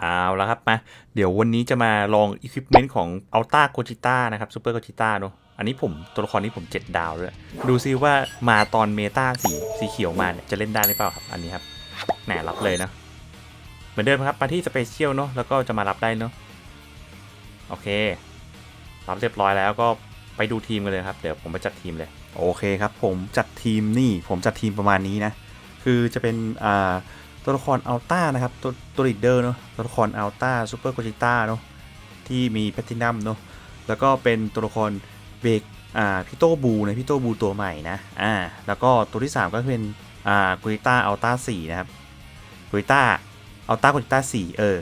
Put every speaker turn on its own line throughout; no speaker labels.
เอาแล้วครับมาเดี๋ยววันนี้จะมาลองอุปกรณ์ของ Alta g o g i t a นะครับ Super g o g i t a เนอะอันนี้ผมตัวละครนี้ผม 7 ดาวด้วยดูซิว่ามาตอนเมตาสีสีเขียวมาเนี่ยจะเล่นได้หรือเปล่าครับ อันนี้ครับแหนรับเลยเนาะเหมือนเดิมครับมาที่สเปเชียลเนาะแล้วก็จะมารับได้เนาะโอเค รับเรียบร้อยแล้วก็ไปดูทีมกันเลยครับ เดี๋ยวผมไปจัดทีมเลย โอเคครับ ผมจัดทีมนี่ผมจัดทีมประมาณนี้นะ คือจะเป็นอ่า ตัวละครอัลต้านะครับ ตัวตัวลีดเดอร์เนาะตัวละครอัลต้าซูเปอร์โกจิต้าเนาะที่มีแพทินัมเนาะแล้วก็เป็นตัวละครเบกอ่าพี่โตบูนะพี่โตบูตัวใหม่นะอ่าแล้วก็ตัวที่ 3 ก็เป็นอ่าโกจิต้าอัลต้าสี่นะครับโกจิต้าอัลต้าโกจิต้าสี่เออ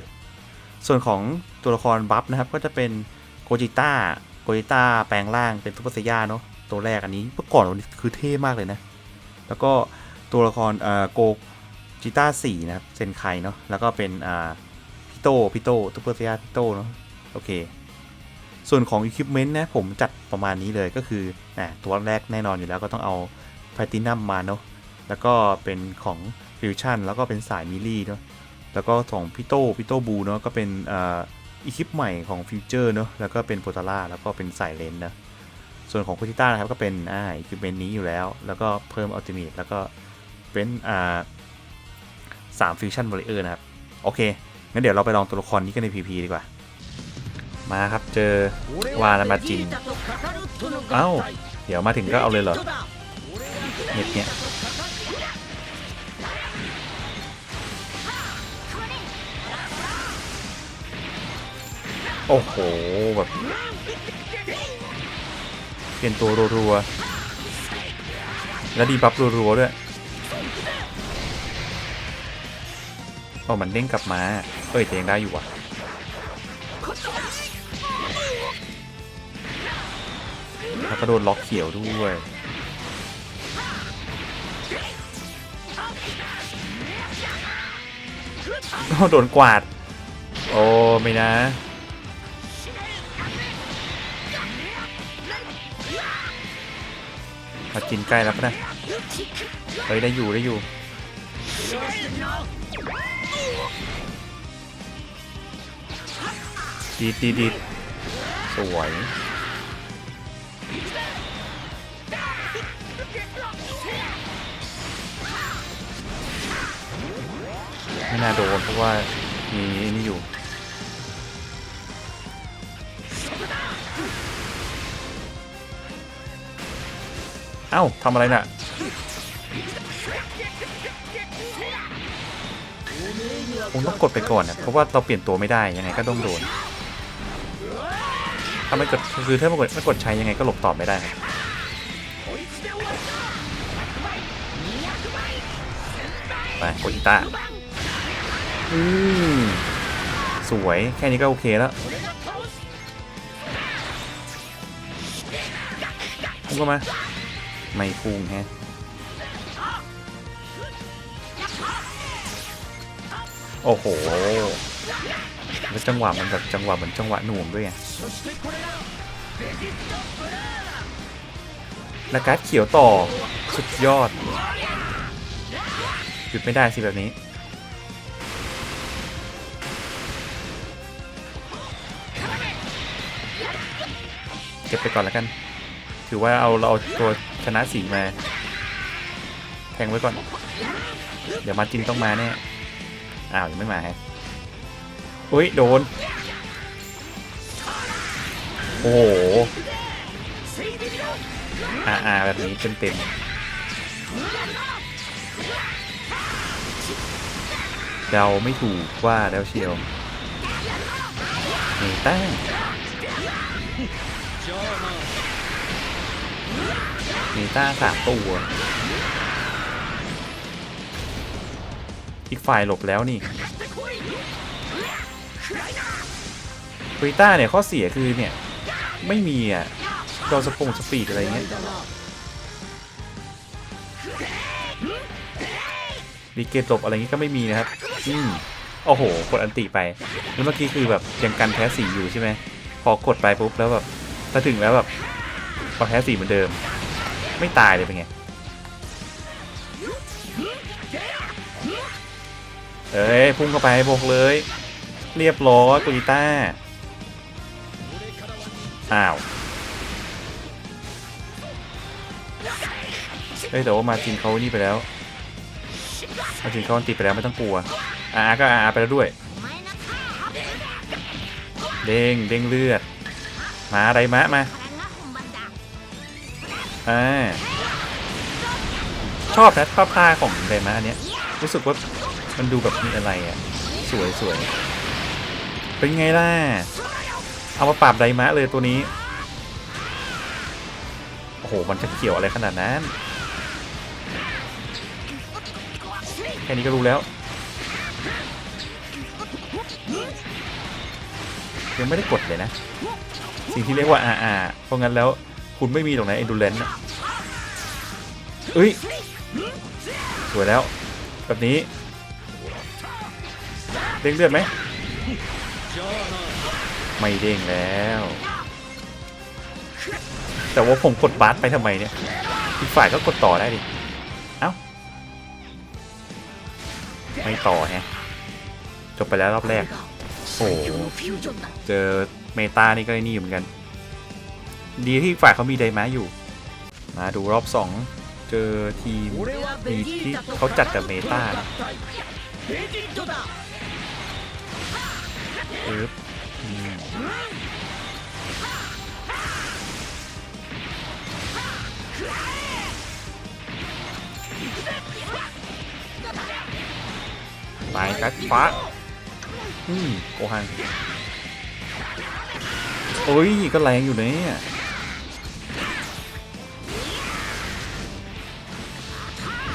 ส่วนของตัวละครบัฟนะครับก็จะเป็นโกจิต้าโกจิต้าแปลงร่างเป็นซุปเปอร์เซย่าเนาะตัวแรกอันนี้เมื่อก่อนมันคือเท่มากเลยนะ แล้วก็ตัวละครเอ่อโก จิต้าสี่นะครับเซนไคเนาะแล้วก็เป็นอ่าพิโตพิโตทูเปอร์เซียพิโตเนาะโอเค ส่วนของอุปกรณ์นะผมจัดประมาณนี้เลยก็คือนะตัวแรกแน่นอนอยู่แล้วก็ต้องเอาแพตินัมมาเนาะแล้วก็เป็นของฟิวชั่นแล้วก็เป็นสายมิลลี่เนาะแล้วก็ของพิโตพิโตบูเนาะก็เป็นอ่าอีคิปใหม่ของฟิวเจอร์เนาะแล้วก็เป็นโพตาร่าแล้วก็เป็นสายเลนนะส่วนของโคติต้านะครับก็เป็นอ่าอุปกรณ์นี้อยู่แล้ว แล้วก็เพิ่มอัลติเมทแล้วก็เป็นอ่า 3ฟิวชั่นบริเออร์นะครับ โอเค งั้นเดี๋ยวเราไปลองตัวละครนี้กันใน PP ดีกว่า มาครับเจอวานามาจิน เอ้า เดี๋ยวมาถึงก็เอาเลยเหรอเน็ตเนี่ยโอ้โห แบบ เปลี่ยนตัวรัวๆ แล้วดีบัฟรัวๆด้วย โอ้มันเด้งกลับมา เอ้ยแต่ยังได้อยู่ว่ะแล้วก็โดนล็อกเขียวด้วยโอ้โดนกวาด โอ้ไม่นะ มาจินใกล้แล้วนะเฮ้ยได้อยู่ได้อยู่ ดีดดีดดีดสวย ไม่น่าโดนเพราะว่ามีนี่อยู่ เอ้าทำอะไรน่ะ งต้องกดไปก่อนนะเพราะว่าเราเปลี่ยนตัวไม่ได้ยังไงก็ต้องโดน ถ้าไม่กดคือถ้าไม่กดไม่กดใช้ยังไงก็หลบตอบไม่ได้ครับไปกดอีต้าอืมสวยแค่นี้ก็โอเคแล้วพุ่งเข้ามา ไม่พุ่งแฮะ โอ้โหแล้วจังหวะมันแบบจังหวะเหมือนจังหวะหน่วงด้วยไงแล้วการ์ดเขียวต่อ สุดยอด หยุดไม่ได้สิแบบนี้ เก็บไปก่อนแล้วกัน ถือว่าเอาเราเอาตัวชนะสีมา แทงไว้ก่อน เดี๋ยวมาจินต้องมาแน่ อ้าวยังไม่มาฮะอุ้ยโดน โอ้โหอาอาแบบนี้เต็มเต็มๆเดาไม่ถูกว่าแล้วเชียวเนต้าเนต้าสามตัว อีกฝ่ายหลบแล้วนี่คุยต้าเนี่ยข้อเสียคือเนี่ย ไม่มีอะจอสปงสปีดอะไรเงี้ยดีเกตบอะไรเงี้ยก็ไม่มีนะครับ อืมโอ้โห กดอันติไป แล้วเมื่อกี้คือแบบยังกันแพ้สีอยู่ใช่ไหม พอกดไปปุ๊บแล้วแบบถ้าถึงแล้วแบบพอแพ้สีเหมือนเดิม ไม่ตายเลยเป็นไง เอ้ยพุ่งเข้าไปบกเลย เรียบร้อยกจิต้า อ้าวเฮ้ยแต่ว่ามาจินเขานี่ไปแล้ว มาจินเขาติดไปแล้วไม่ต้องกลัวอาก็อาไปแล้วด้วย เด้งเด้งเลือด มาอะไรมะมาอ่าชอบนะภาพผ้าของไดมะอันเนี้ยรู้สึกว่า มันดูแบบมีอะไรอะ สวยสวยเป็นไงล่ะ เอามาปราบไดมะเลยตัวนี้ โอ้โห มันจะเกี่ยวอะไรขนาดนั้น แค่นี้ก็รู้แล้ว ยังไม่ได้กดเลยนะ สิ่งที่เรียกว่า RR เพราะงั้นแล้วคุณไม่มีตรงไหน endurance นะเอ้ย สวยแล้ว แบบนี้ เด้งเลือดไหมไม่เด้งแล้ว แต่ว่าผมกดบาสไปทำไมเนี่ยอีกฝ่ายก็กดต่อได้ดิ เอ้า ไม่ต่อฮะ จบไปแล้วรอบแรก โอ้เจอเมตานี่ก็ไอ้นี่เหมือนกัน ดีที่ฝ่ายเขามีไดมาอยู่ มาดูรอบสองเจอทีมมีที่เขาจัดกับเมตานะ ปึ๊บอืมไปกัดฟ้า อืมโกหังโอ้ย ก็แรงอยู่เนี่ย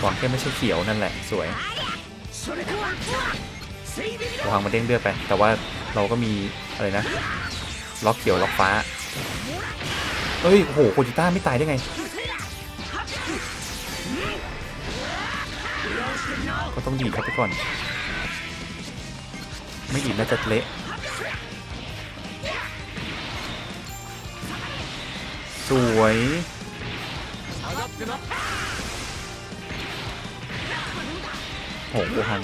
หวังแค่ไม่ใช่เขียวนั่นแหละ สวยโกหังมาเด้งเลือดไป แต่ว่า เราก็มีอะไรนะ ล็อกเขียวล็อกฟ้า เฮ้ย โอ้โหโคจิต้าไม่ตายได้ไง ก็ต้องดีดเขาไปก่อน ไม่ดีดน่าจะเละสวยโหโกหัง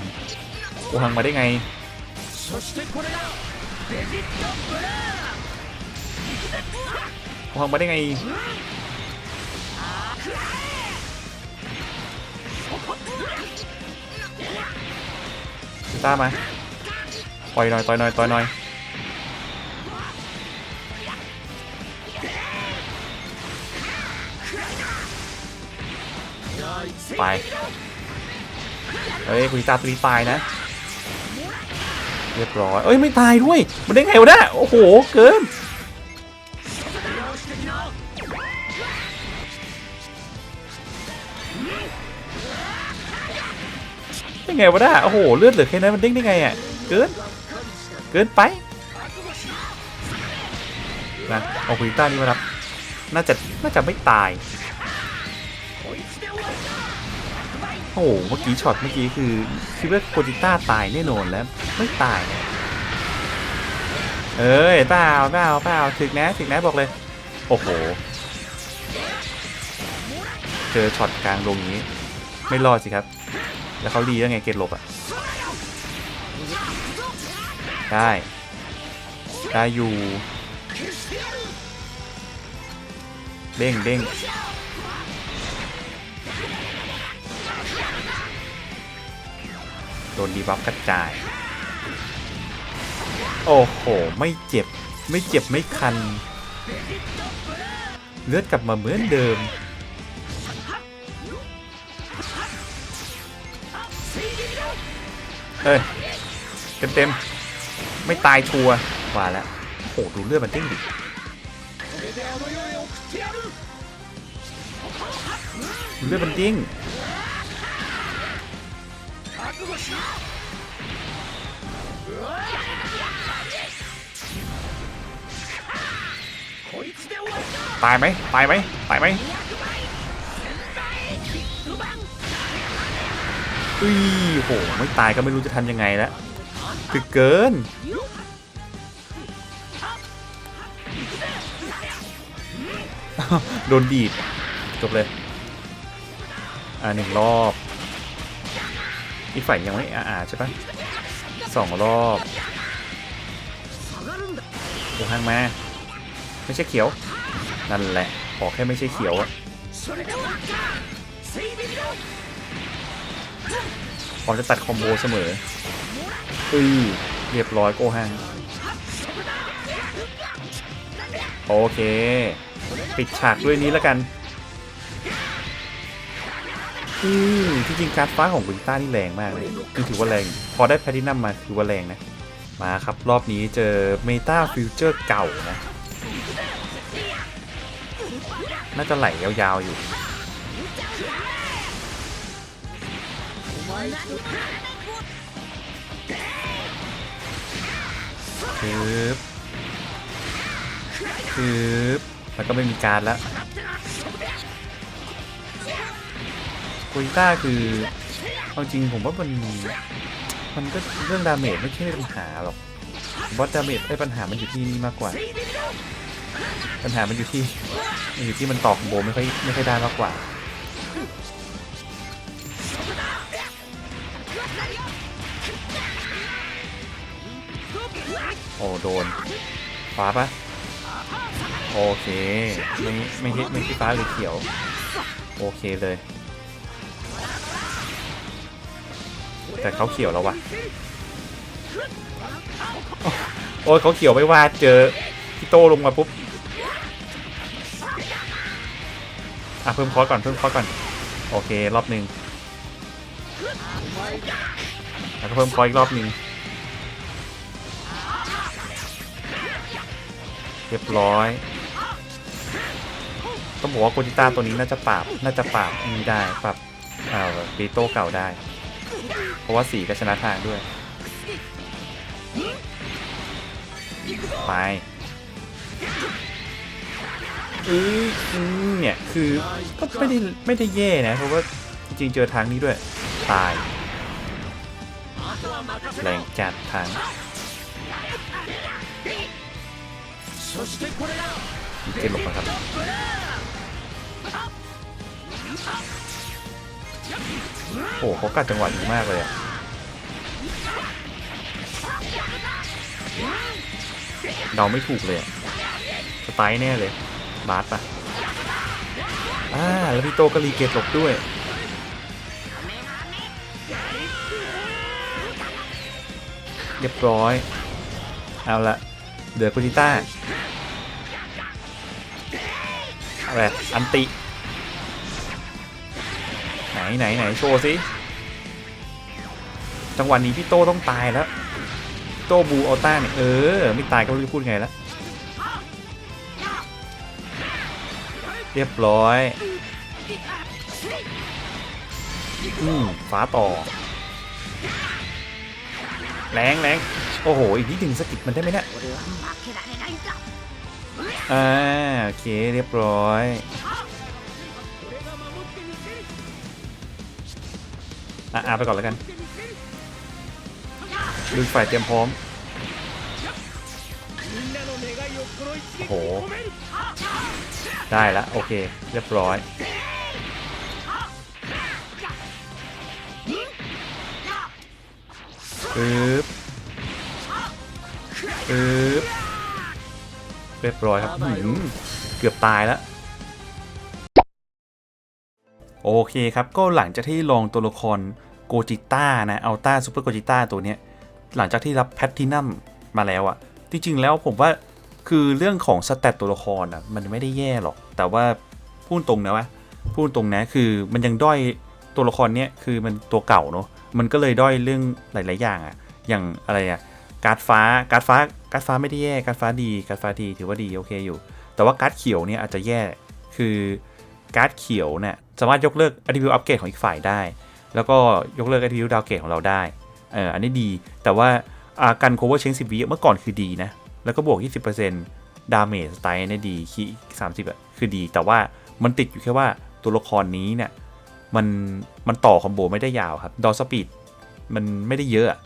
โกหังมาได้ไง โกหังมาได้ไงตามมาต่อยหน่อยต่อยหน่อยต่อยหน่อยไปเฮ้ยคุยตาตีตายนะ เรียบร้อย เอ้ยไม่ตายด้วย มันได้ไงวะเนี่ยโอ้โห เกิน ได้ไงวะเนี่ยโอ้โห เลือดเหลือแค่นั้นมันเด้งได้ไงอะ เกิน เกินไป นะเอาคุยต้านี่มาครับ น่าจะ น่าจะไม่ตาย โอ้โห เมื่อกี้ช็อตเมื่อกี้คือคิดว่าโคจิต้าตายแน่นอนแล้ว ไม่ตาย เอ้ยเปล่าเปล่าเปล่าถึกนะถึกนะบอกเลย โอ้โห เจอช็อตกลางลงนี้ ไม่รอดสิครับ แล้วเขาดีแล้วไงเกตลบอะได้ ได้อยู่ เด้งเด้ง โดนดีบัฟกระจาย โอ้โห ไม่เจ็บ ไม่เจ็บไม่คัน เลือดกลับมาเหมือนเดิม เอ้ย เต็มเต็มๆไม่ตายชัวร์ว่าแล้วโอ้โหดูเลือดมันเด้งดิเลือดมันดิ้ง ตายไหมตายไหมตายไหมอุ้ยโห ไม่ตายก็ไม่รู้จะทำยังไงแล้วถึกเกิน โดนดีด จบเลย อ่าหนึ่งรอบ อีกฝ่ายยังไม่อาอาใช่ปะสองรอบโกหังมา ไม่ใช่เขียว นั่นแหละ ขอแค่ไม่ใช่เขียวอะพร้อมจะตัดคอมโบเสมออือเรียบร้อยโกหังโอเค ปิดฉากด้วยนี้แล้วกัน อืมที่จริงการฟ้าของกุนต้านี่แรงมากเลยคือถือว่าแรง พอได้แพลตินัมมาถือว่าแรงนะ มาครับรอบนี้เจอเมตาฟิวเจอร์เก่านะ น่าจะไหลยาวๆอยู่ คือคือแล้วก็ไม่มีการแล้ว กุยต้าคือเอาจริงผมว่ามันมันก็เรื่องดาเมจไม่ใช่ปัญหาหรอกบอสดาเมจไอ้ปัญหามันอยู่ที่นี่มากกว่า ปัญหามันอยู่ที่มันอยู่ที่มันตอกโบไม่ค่อยไม่ค่อยได้มากกว่าโอ้โดนฟ้าปะโอเค ไม่ไม่ใช่ไม่ใช่ฟ้าหรือเขียว โอเคเลย แต่เขาเขียวแล้ววะโอ้ยเขาเขียวไม่ว่าเจอพี่โตลงมาปุ๊บอะเพิ่มคอร์สก่อนเพิ่มคอร์สก่อน โอเครอบหนึ่งแล้วก็เพิ่มคอร์สอีกรอบหนึ่งเรียบร้อย ต้องบอกว่าโกจิต้าตัวนี้น่าจะปราบน่าจะปราบนนี้ได้ปรับอ่าปีโต้เก่าได้ เพราะว่าสีก็ชนะทางด้วย ไปอืออเนี่ยคือก็ไม่ได้ไม่ได้แย่นะ เพราะว่าจริงๆเจอทางนี้ด้วย ตาย แรงจัดทางเกมหลบนครับ โอ้เขากัดจังหวะดีมากเลยอะเดาไม่ถูกเลยอะสไตล์แน่เลย บาสปะอ่า แล้วพี่โตก็รีเกตหลบด้วย เรียบร้อย เอาละเดือดคุณิต้าอะไรอันติ ไหนไหนไหนโชว์สิจังหวะนี้พี่โตต้องตายแล้วพี่โตบูอัลต้าเนี่ยเออไม่ตายก็ไม่รู้จะพูดไงแล้วเรียบร้อยอืมฟ้าต่อ แรงแรงโอ้โห อีกนิดหนึ่งสกิดมันได้ไหมเนี่ยอ่าโอเคเรียบร้อย อะอะไปก่อนแล้วกันดูฝ่ายเตรียมพร้อม โอ้โห ได้แล้วโอเค เรียบร้อย ปึ๊บ ปึ๊บ เรียบร้อยครับหืมเกือบตายแล้ว โอเคครับก็หลังจากที่ลองตัวละครโกจิต้านะอัลต้าซูเปอร์โกจิต้าตัวเนี้ยหลังจากที่รับแพทตินัมมาแล้วอะจริงๆแล้วผมว่าคือเรื่องของสเตตตัวละครอะมันไม่ได้แย่หรอก แต่ว่าพูดตรงนะวะพูดตรงนะคือมันยังด้อยตัวละครเนี้ยคือมันตัวเก่าเนอะมันก็เลยด้อยเรื่องหลาย ๆ อย่างอะอย่างอะไรอะการ์ดฟ้าการ์ดฟ้าการ์ดฟ้าไม่ได้แย่การ์ดฟ้าดีการ์ดฟ้าดีถือว่าดีโอเคอยู่ แต่ว่าการ์ดเขียวเนี่ยอาจจะแย่คือ การ์ดเขียวเนี่ยสามารถยกเลิก attribute อัปเกรดของอีกฝ่ายได้ แล้วก็ยกเลิก attribute ดาวเกรดของเราได้เอออันนี้ดีแต่ว่าอ่ากัน cover change 10วิเมื่อก่อนคือดีนะ แล้วก็บวก 20%ดาเมจสไตล์เนี่ยดีคี30อะคือดี แต่ว่ามันติดอยู่แค่ว่าตัวละครนี้เนี่ยมันมันต่อคอมโบไม่ได้ยาวครับดอสปีดมันไม่ได้เยอะ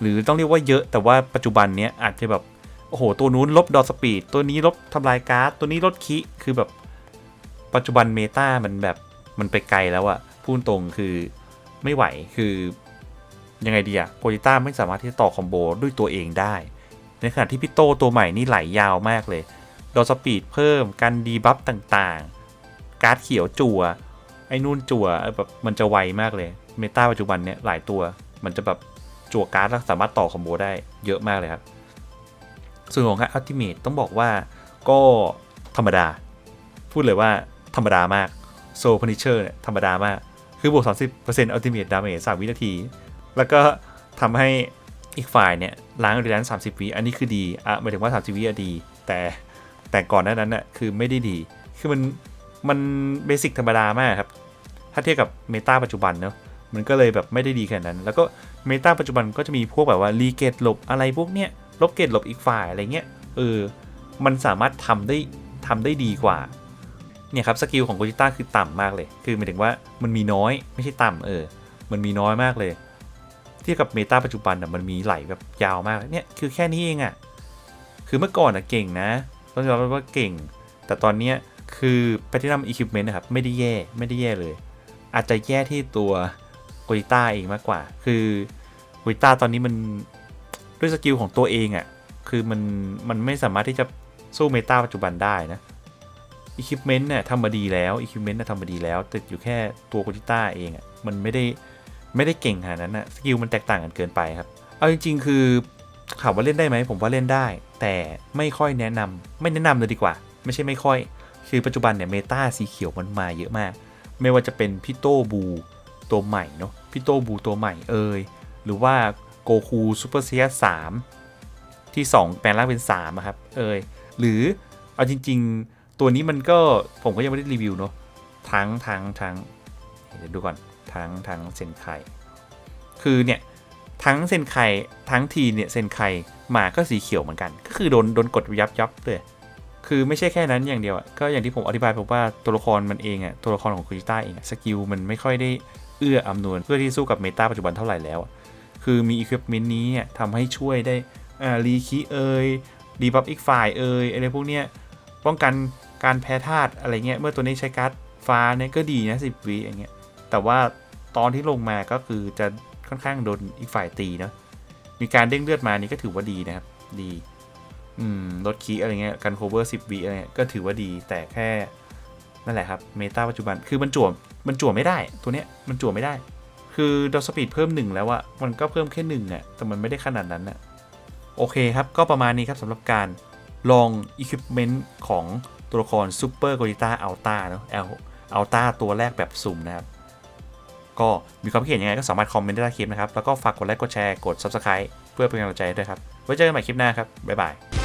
หรือต้องเรียกว่าเยอะแต่ว่าปัจจุบันเนี้ยอาจจะแบบ โอ้โห ตัวนู้นลบดอสปีด ตัวนี้ลบทำลายการ์ด ตัวนี้ลดคิคือแบบ ปัจจุบันเมตามันแบบมันไปไกลแล้วอะพูดตรงคือไม่ไหวคือยังไงดีอะโกจิต้าไม่สามารถที่จะต่อคอมโบด้วยตัวเองได้ ในขณะที่พี่โตตัวใหม่นี่ไหลยาวมากเลยดอสปีดเพิ่มการดีบัฟต่างๆ การ์ดเขียวจั่วไอ้นู่นจั่วแบบมันจะไวมากเลยเมตาปัจจุบันเนี่ยหลายตัว มันจะแบบจั่วการ์ดแล้วสามารถต่อคอมโบได้เยอะมากเลยครับ ส่วนของการอัลติเมทต้องบอกว่าก็ธรรมดา พูดเลยว่า ธรรมดามากโซพนิเชอร์เนี่ยธรรมดามาก คือบวก 30% Ultimate Damage 3วินาที แล้วก็ทำให้อีกฝ่ายเนี่ยล้างเรียน30 วิอันนี้คือดีอะหมายถึงว่า 30 วิอะดี แต่แต่ก่อนหน้านั้นน่ะคือไม่ได้ดี คือมันมันเบสิกธรรมดามากครับ ถ้าเทียบกับเมตาปัจจุบันเนาะมันก็เลยแบบไม่ได้ดีขนาดนั้น แล้วก็เมตาปัจจุบันก็จะมีพวกแบบว่ารีเกตหลบอะไรพวกเนี้ยลบเกตหลบอีกฝ่ายอะไรเงี้ยเออมันสามารถทำได้ทำได้ดีกว่า เนี่ยครับสกิลของโกจิต้าคือต่ำมากเลย คือหมายถึงว่ามันมีน้อยไม่ใช่ต่ำเออ มันมีน้อยมากเลย เทียบกับเมตาปัจจุบันอะมันมีไหลแบบยาวมากเนี่ยคือแค่นี้เองอะคือเมื่อก่อนอะเก่งนะต้องยอมรับว่าเก่ง แต่ตอนเนี้ยคือแพทินัมอุปกรณ์นะครับไม่ได้แย่ไม่ได้แย่เลย อาจจะแย่ที่ตัวโกจิต้าเองมากกว่า คือโกจิต้าตอนนี้มันด้วยสกิลของตัวเองอะ่ะคือมันมันไม่สามารถที่จะสู้เมตาปัจจุบันได้นะ อุปกรณ์เนี่ยทำมาดีแล้วอุปกรณ์เนี่ยทำมาดีแล้วแต่อยู่แค่ตัวโกจิต้าเองอะ่ะมันไม่ได้ไม่ได้เก่งขนาดนั้นอะสกิลมันแตกต่างกันเกินไปครับ เอาจริง ๆ คือถามว่าเล่นได้ไหมผมว่าเล่นได้ แต่ไม่ค่อยแนะนำไม่แนะนำเลยดีกว่า ไม่ใช่ไม่ค่อย คือปัจจุบันเนี่ยเมตาสีเขียวมันมาเยอะมาก ไม่ว่าจะเป็นพี่โตบูตัวใหม่เนาะพี่โตบูตัวใหม่เอ่ยหรือว่าโกคูซูเปอร์เซียสามที่ 2 แปลงร่างเป็น3ครับเอ่ยหรือเอาจริง ๆ ตัวนี้มันก็ผมก็ยังไม่ได้รีวิวเนาะทั้งทั้งทั้งเดี๋ยวดูก่อนทั้งทั้งเซนไคคือเนี่ยทั้งเซนไคทั้งทีเนี่ยเซนไคหมาก็สีเขียวเหมือนกัน ก็คือโดนโดนกดยับยับเลยคือไม่ใช่แค่นั้นอย่างเดียวอะก็อย่างที่ผมอธิบายผมว่าตัวละครมันเองอะตัวละครของคุจิต้าเองอสกิลมันไม่ค่อยได้เอื้ออำนวยเพื่อที่สู้กับเมตาปัจจุบันเท่าไหร่แล้วอะคือมีอุปกรณ์นี้เนี่ยทำให้ช่วยได้อ่ารีคีเอยดีบัฟอีกฝ่ายเอยอะไรพวกเนี้ยป้องกัน การแพ้ธาตุอะไรเงี้ย เมื่อตัวนี้ใช้การ์ดฟ้าเนี่ยก็ดีนะสิบวิอย่างเงี้ย แต่ว่าตอนที่ลงมาก็คือจะค่อนข้างโดนอีกฝ่ายตีเนาะ มีการเด้งเลือดมานี่ก็ถือว่าดีนะครับ ดี อืม ลดคีย์อะไรเงี้ยกันโคเวอร์สิบวิอะไรเงี้ยก็ถือว่าดี แต่แค่นั่นแหละครับ เมตาปัจจุบัน คือมันจั่วมันจั่วไม่ได้ ตัวเนี้ย มันจั่วไม่ได้ คือดอสปีดเพิ่มหนึ่งแล้วอะมันก็เพิ่มแค่หนึ่งอะแต่มันไม่ได้ขนาดนั้นอะโอเคครับ ก็ประมาณนี้ครับสำหรับการลองอุปกรณ์ของ ตัวละครซูเปอร์โกริต้าอัลต้าเนาะเอลอัลต้าตัวแรกแบบสุ่มนะครับ ก็มีความคิดเห็นยังไงก็สามารถคอมเมนต์ได้ใต้คลิปนะครับ แล้วก็ฝากกดไลค์กดแชร์กด Subscribe เพื่อเป็นกำลังใจด้วยครับ ไว้เจอกันใหม่คลิปหน้าครับบ๊ายบาย